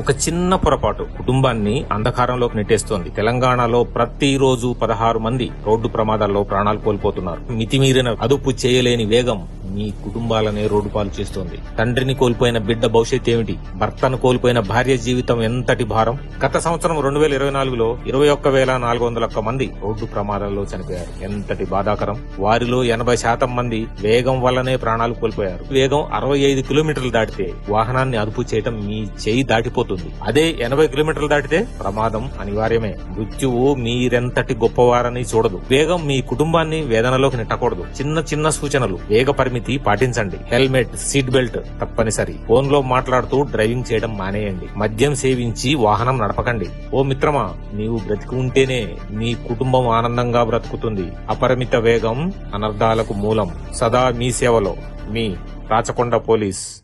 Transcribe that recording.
ఒక చిన్న పొరపాటు కుటుంబాన్ని అంధకారంలోకి నెట్టేస్తోంది. తెలంగాణలో ప్రతిరోజు పదహారు మంది రోడ్డు ప్రమాదాల్లో ప్రాణాలు కోల్పోతున్నారు. మితిమీరిన అదుపు చేయలేని వేగం మీ కుటుంబాలనే రోడ్డు పాలు చేస్తోంది. తండ్రిని కోల్పోయిన బిడ్డ భవిష్యత్ ఏమిటి? భర్తను కోల్పోయిన భార్య జీవితం ఎంతటి భారం? గత సంవత్సరం రెండు వేల ఇరవై నాలుగులో ఇరవై ఒక్క వేల నాలుగు వందల ఒక్క మంది రోడ్డు ప్రమాదాల్లో చనిపోయారు. ఎంతటి బాధాకరం? వారిలో ఎనభై శాతం మంది వేగం వల్లనే ప్రాణాలు కోల్పోయారు. వేగం అరవై ఐదు కిలోమీటర్లు దాటితే వాహనాన్ని అదుపు చేయటం మీ చేయి దాటిపోతుంది. అదే ఎనభై కిలోమీటర్లు దాటితే ప్రమాదం అనివార్యమే. మృత్యువు మీరెంతటి గొప్పవారని చూడదు. వేగం మీ కుటుంబాన్ని వేదనలోకి నెట్టకూడదు. చిన్న చిన్న సూచనలు వేగ పరిమితి పాటించండి. హెల్మెట్ సీట్ బెల్ట్ తప్పనిసరి. ఫోన్లో మాట్లాడుతూ డ్రైవింగ్ చేయడం మానేయండి. మద్యం సేవించి వాహనం నడపకండి. ఓ మిత్రమా నీవు బ్రతికి ఉంటేనే నీ కుటుంబం ఆనందంగా బ్రతుకుతుంది. అపరిమిత వేగం అనర్థాలకు మూలం. సదా మీ సేవలో. మీ రాచకొండ పోలీస్.